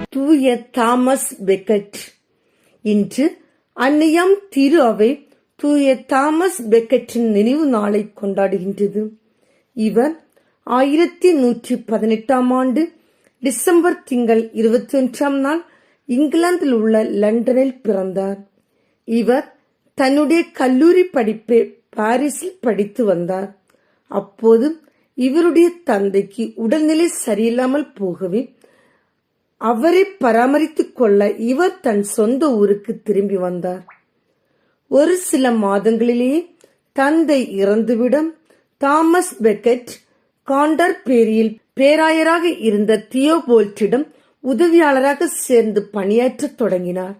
தூய Thomas Becket. இன்று அன்னையாம் திரு அவை தூய தாமஸ் பெக்கட்டின் நினைவு நாளை கொண்டாடுகின்றது. இவர் ஆயிரத்தி நூற்றி பதினெட்டாம் ஆண்டு டிசம்பர் திங்கள் இருபத்தி ஒன்றாம் நாள் இங்கிலாந்தில் உள்ள லண்டனில் பிறந்தார். இவர் தன்னுடைய கல்லூரி படிப்பை பாரிஸில் படித்து வந்தார். அப்போது இவருடைய தந்தைக்கு உடல்நிலை சரியில்லாமல் போகவே அவரை பராமரித்துக் கொள்ள இவர் தன் சொந்த ஊருக்கு திரும்பி வந்தார். ஒரு சில மாதங்களிலேயே தந்தை இறந்துவிடம். தாமஸ் பெக்கெட் காண்டர் பேரியில் பேராயராக இருந்த தியோபோல்ட்டிடம் உதவியாளராக சேர்ந்து பணியாற்றத் தொடங்கினார்.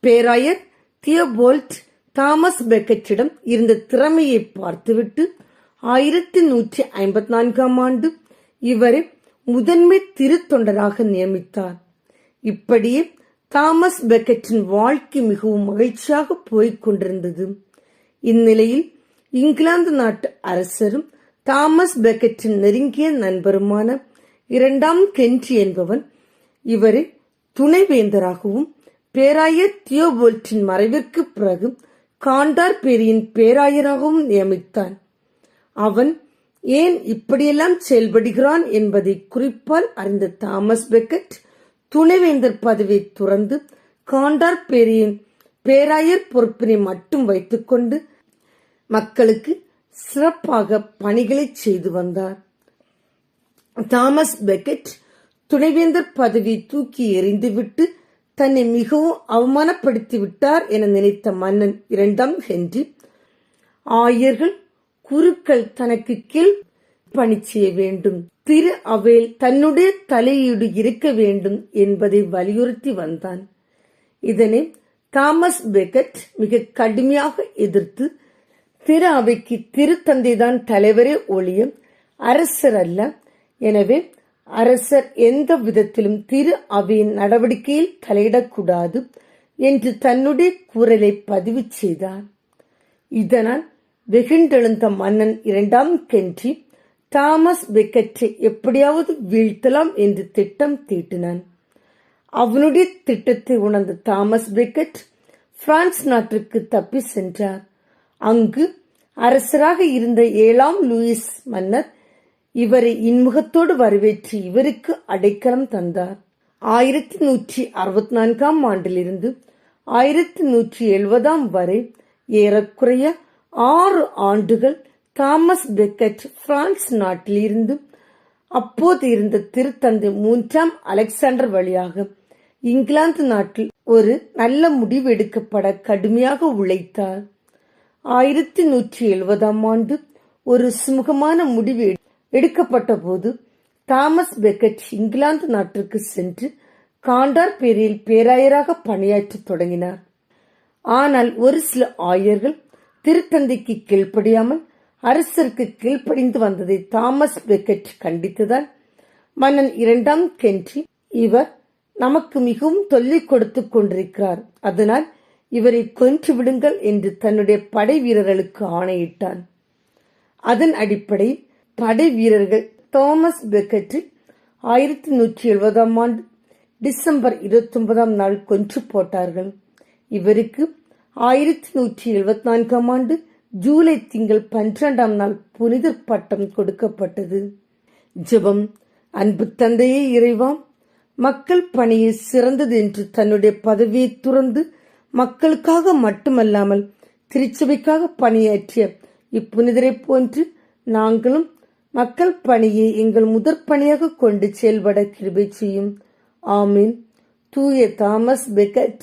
பேராயர் தியோபோல்ட் தாமஸ் பெக்கெட்டிடம் இருந்த திறமையை பார்த்துவிட்டு ஆயிரத்தி நூற்றி ஐம்பத்தி நான்காம் ஆண்டு இவரை முதன்மை திருத்தொண்டராக நியமித்தார். இப்படியே தாமஸ் பெக்கெட்டின் வாழ்க்கை மிகவும் மகிழ்ச்சியாக போய்க் கொண்டிருந்தது. இந்நிலையில் இங்கிலாந்து நாட்டு அரசரும் தாமஸ் பெக்கெட்டின் நெருங்கிய நண்பருமான இரண்டாம் கென்ட்ரி என்பவன் இவரை துணைவேந்தராகவும் பேராயர் தியோபோல்ட்டின் மறைவிற்கு பிறகு காண்டார் பேரியின் பேராயராகவும் நியமித்தான். அவன் ஏன் இப்படியெல்லாம் செயல்படுகிறான் என்பதை குறிப்பால் அறிந்த தாமஸ் பெக்கெட் துணைவேந்தர் பதவியை துறந்து காண்டார் பேரியின் பேராயர் பொறுப்பினை மட்டும் வைத்துக்கொண்டு மக்களுக்கு சிறப்பாக பணிகளை செய்து வந்தார். தாமஸ் பெக்கெட் துணைவேந்தர் பதவி தூக்கி எறிந்துவிட்டு தன்னை மிகவும் அவமானப்படுத்தி விட்டார் என நினைத்த மன்னன் இரண்டாம் ஹென்றி. ஆயர்கள் குருக்கள் தனக்கு கீழ் பணி செய்ய வேண்டும். திரு அவேல் தன்னுடைய தலையீடு இருக்க வேண்டும் என்பதை வலியுறுத்தி வந்தான். இதனை தாமஸ் பெக்கட் மிக கடுமையாக எதிர்த்து திரு அவைக்கு திருத்தந்தைதான் தலைவரே ஒழிய அரசர் அல்ல. எனவே அரசர் எந்த விதத்திலும் திரு அவையின் நடவடிக்கையில் தலையிடக்கூடாது என்று தன்னுடைய குரலை பதிவு செய்தார். இதனால் வெகுண்டெழுந்த மன்னன் இரண்டாம் கென்றி தாமஸ் பெக்கெட்டை எப்படியாவது வீழ்த்தலாம் என்று திட்டம் தீட்டினான். அவனுடைய திட்டத்தை உணர்ந்த தாமஸ் பெக்கெட் பிரான்ஸ் நாட்டிற்கு தப்பி சென்றார். அங்கு அரசராக இருந்த ஏழாம் லூயிஸ் மன்னர் இவரை இன்முகத்தோடு வரவேற்று இவருக்கு அடைக்கலம் தந்தார். ஆயிரத்தி நூற்றி அறுபத்தி நான்காம் ஆண்டிலிருந்து ஆயிரத்தி நூற்றி எழுபதாம் வரை ஏறக்குறைய ஆறு ஆண்டுகள் தாமஸ் பெக்கெட் பிரான்ஸ் நாட்டிலிருந்து அப்போது இருந்த திருத்தந்தை மூன்றாம் அலெக்சாண்டர் வழியாக இங்கிலாந்து நாட்டில் ஒரு நல்ல முடிவு எடுக்கப்பட கடுமையாக உழைத்தார். ஆயிரத்தி நூற்றி எழுபதாம் ஆண்டு ஒரு சுமூகமான முடிவு எடுக்கப்பட்ட போது தாமஸ் பெக்கெட் இங்கிலாந்து நாட்டிற்கு சென்று காண்டார் பேரில் பேராயராக பணியாற்றத் தொடங்கினார். ஆனால் ஒரு சில ஆயர்கள் திருத்தந்தைக்கு கீழ்ப்படியாமல் அரசருக்கு கீழ்ப்படிந்து வந்ததை தாமஸ் பெக்கெட் கண்டித்ததால் மன்னன் இரண்டாம் கென்றி இவர் நமக்கு மிகவும் தொல்லை கொடுத்துக் கொண்டிருக்கிறார். அதனால் இவரை கொன்று விடுங்கள் என்று தன்னுடைய படை வீரர்களுக்கு ஆணையிட்டான். அதன் அடிப்படையில் படை வீரர்கள் தாமஸ் பெக்கெட்டு ஆயிரத்தி நூற்றி எழுபதாம் ஆண்டு டிசம்பர் இருபத்தி ஒன்பதாம் நாள் கொன்று போட்டார்கள். இவருக்கு ஆயிரத்தி நூற்றி எழுபத்தி நான்காம் ஆண்டு ஜூலை திங்கள் பன்னிரெண்டாம் நாள் புனித பட்டம் கொடுக்கப்பட்டது. ஜெபம் அன்பு தந்தையே இறைவாம் மக்கள் பணியை சிறந்தது என்று தன்னுடைய பதவியை துறந்து மக்களுக்காக மட்டுமல்லாமல் திருச்சபைக்காக பணியாற்றிய இப்புனிதரை போன்று நாங்களும் மக்கள் பணியை எங்கள் முதற் பணியாக கொண்டு செயல்பட கிருபை செய்யும். ஆமீன். தூய தாமஸ் பெக்கட்.